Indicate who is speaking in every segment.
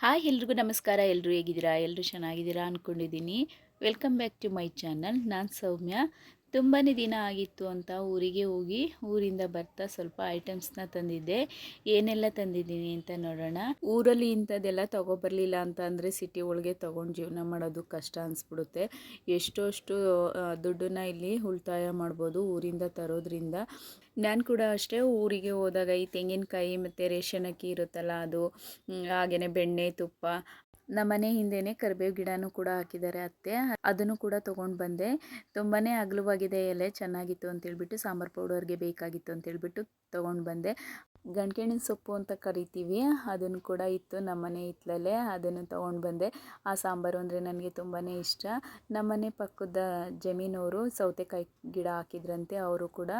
Speaker 1: Hi ಎಲ್ರಿಗೂ ನಮಸ್ಕಾರ. ಎಲ್ಲರೂ ಹೇಗಿದ್ದೀರಾ? ಎಲ್ಲರೂ ಚೆನ್ನಾಗಿದ್ದೀರಾ ಅಂದ್ಕೊಂಡಿದ್ದೀನಿ welcome back to my channel ನಾನು ಸೌಮ್ಯ. ತುಂಬಾ ದಿನ ಆಗಿತ್ತು ಅಂತ ಊರಿಗೆ ಹೋಗಿ ಊರಿಂದ ಬರ್ತಾ ಸ್ವಲ್ಪ ಐಟಮ್ಸ್ನ ತಂದಿದ್ದೆ. ಏನೆಲ್ಲ ತಂದಿದ್ದೀನಿ ಅಂತ ನೋಡೋಣ. ಊರಲ್ಲಿ ಇಂಥದ್ದೆಲ್ಲ ತೊಗೊಬರ್ಲಿಲ್ಲ ಅಂತ ಅಂದರೆ ಸಿಟಿ ಒಳಗೆ ತೊಗೊಂಡು ಜೀವನ ಮಾಡೋದು ಕಷ್ಟ ಅನಿಸ್ಬಿಡುತ್ತೆ. ಎಷ್ಟೋಷ್ಟು ದುಡ್ಡನ್ನ ಇಲ್ಲಿ ಉಳಿತಾಯ ಮಾಡ್ಬೋದು ಊರಿಂದ ತರೋದ್ರಿಂದ. ನಾನು ಕೂಡ ಅಷ್ಟೇ ಊರಿಗೆ ಹೋದಾಗ ಈ ತೆಂಗಿನಕಾಯಿ ಮತ್ತು ರೇಷನ್ ಅಕ್ಕಿ ಇರುತ್ತಲ್ಲ ಅದು ಹಾಗೆಯೇ ಬೆಣ್ಣೆ, ತುಪ್ಪ ನಮ್ಮನೆ ಹಿಂದೆನೆ ಕರಿಬೇವು ಗಿಡನೂ ಕೂಡ ಹಾಕಿದ್ದಾರೆ ಅತ್ತೆ. ಅದನ್ನು ಕೂಡ ತೊಗೊಂಡು ಬಂದೆ. ತುಂಬಾ ಅಗಲವಾಗಿದೆ ಎಲೆ, ಚೆನ್ನಾಗಿತ್ತು ಅಂತೇಳ್ಬಿಟ್ಟು ಸಾಂಬಾರು ಪೌಡರ್ಗೆ ಬೇಕಾಗಿತ್ತು ಅಂತೇಳ್ಬಿಟ್ಟು ತೊಗೊಂಡು ಬಂದೆ. ಗಂಟ್ಗೆಣ್ಣಿನ ಸೊಪ್ಪು ಅಂತ ಕರಿತೀವಿ. ಅದನ್ನು ಕೂಡ ಇತ್ತು ನಮ್ಮನೆ ಹಿತ್ಲಲ್ಲೇ ಅದನ್ನು ತೊಗೊಂಡು ಬಂದೆ. ಆ ಸಾಂಬಾರು ಅಂದರೆ ನನಗೆ ತುಂಬಾ ಇಷ್ಟ. ನಮ್ಮನೆ ಪಕ್ಕದ ಜಮೀನವರು ಸೌತೆಕಾಯಿ ಗಿಡ ಹಾಕಿದ್ರಂತೆ, ಅವರು ಕೂಡ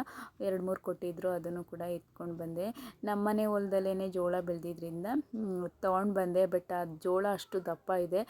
Speaker 1: ಎರಡು ಮೂರು ಕೊಟ್ಟಿದ್ದರು ಅದನ್ನು ಕೂಡ ಇಟ್ಕೊಂಡು ಬಂದೆ. ನಮ್ಮನೆ ಹೊಲದಲ್ಲೇ ಜೋಳ ಬೆಳೆದಿದ್ದರಿಂದ ತೊಗೊಂಡು ಬಂದೆ ಬಟ್ ಆ ಜೋಳ ಅಷ್ಟು ದಪ್ಪ ಇದೆ.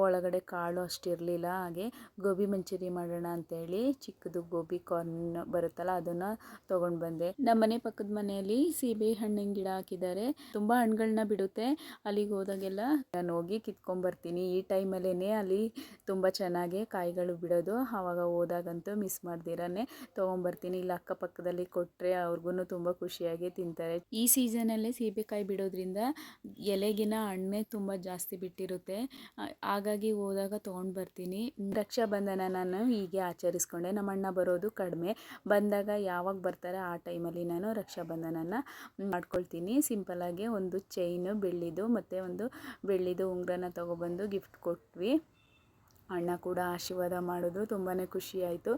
Speaker 1: ಒಳಗಡೆ ಕಾಳು ಅಷ್ಟಿರಲಿಲ್ಲ ಹಾಗೆ ಗೋಬಿ ಮಂಚೂರಿ ಮಾಡೋಣ ಅಂತೇಳಿ ಚಿಕ್ಕದು ಗೋಬಿ ಕಾರ್ನ್ ಬರುತ್ತಲ್ಲ, ಅದನ್ನು ತೊಗೊಂಡು ಬಂದೆ. ನಮ್ಮನೆ ಪಕ್ಕದ ಮನೆಯಲ್ಲಿ ಸೀಬೆ ಹಣ್ಣಿನ ಗಿಡ ಹಾಕಿದ್ದಾರೆ. ತುಂಬ ಹಣ್ಣುಗಳನ್ನ ಬಿಡುತ್ತೆ. ಅಲ್ಲಿಗೆ ಹೋದಾಗೆಲ್ಲ ನಾನು ಹೋಗಿ ಕಿತ್ಕೊಂಬರ್ತೀನಿ. ಈ ಟೈಮಲ್ಲೇ ಅಲ್ಲಿ ತುಂಬ ಚೆನ್ನಾಗಿ ಕಾಯಿಗಳು ಬಿಡೋದು. ಆವಾಗ ಹೋದಾಗಂತೂ ಮಿಸ್ ಮಾಡ್ದಿರಾನೆ. ತೊಗೊಂಬರ್ತೀನಿ. ಇಲ್ಲ ಅಕ್ಕಪಕ್ಕದಲ್ಲಿ ಕೊಟ್ಟರೆ ಅವ್ರಿಗೂ ತುಂಬ ಖುಷಿಯಾಗಿ ತಿಂತಾರೆ. ಈ ಸೀಸನಲ್ಲೇ ಸೀಬೆಕಾಯಿ ಬಿಡೋದ್ರಿಂದ ಎಲೆಗಿನ ಹಣ್ಣೆ ತುಂಬ ಜಾಸ್ತಿ ಬಿಟ್ಟಿರುತ್ತೆ. ಹಾಗಾಗಿ ಹೋದಾಗ ತೊಗೊಂಡು ಬರ್ತೀನಿ ರಕ್ಷಾಬಂಧನ ನಾನು ಹೀಗೆ ಆಚರಿಸ್ಕೊಂಡೆ. ನಮ್ಮ ಅಣ್ಣ ಬರೋದು ಕಡಿಮೆ. ಬಂದಾಗ ಯಾವಾಗ ಬರ್ತಾರೆ ಆ ಟೈಮಲ್ಲಿ ನಾನು ರಕ್ಷಾಬಂಧನನ ಮಾಡ್ಕೊಳ್ತೀನಿ. ಸಿಂಪಲಾಗಿ ಒಂದು ಚೈನು ಬೆಳ್ಳಿದು ಮತ್ತು ಒಂದು ಬೆಳ್ಳಿದು ಉಂಗ್ರನ ತೊಗೊಬಂದು ಗಿಫ್ಟ್ ಕೊಟ್ವಿ. ಅಣ್ಣ ಕೂಡ ಆಶೀರ್ವಾದ ಮಾಡೋದು ತುಂಬಾ ಖುಷಿಯಾಯಿತು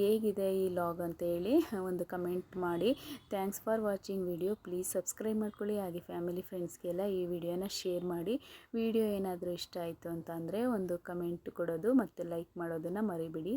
Speaker 1: ಹೇಗಿದೆ ಈ ಲಾಗ್ ಅಂತೇಳಿ ಒಂದು ಕಮೆಂಟ್ ಮಾಡಿ. Thanks for watching video please subscribe ಮಾಡ್ಕೊಳ್ಳಿ. ಹಾಗೆ ಫ್ಯಾಮಿಲಿ ಫ್ರೆಂಡ್ಸ್ಗೆಲ್ಲ ಈ ವಿಡಿಯೋನ ಶೇರ್ ಮಾಡಿ. ವಿಡಿಯೋ ಏನಾದರೂ ಇಷ್ಟ ಆಯಿತು ಅಂತ ಅಂದರೆ ಒಂದು ಕಮೆಂಟ್ ಕೊಡೋದು ಮತ್ತು ಲೈಕ್ ಮಾಡೋದನ್ನು ಮರಿಬೇಡಿ.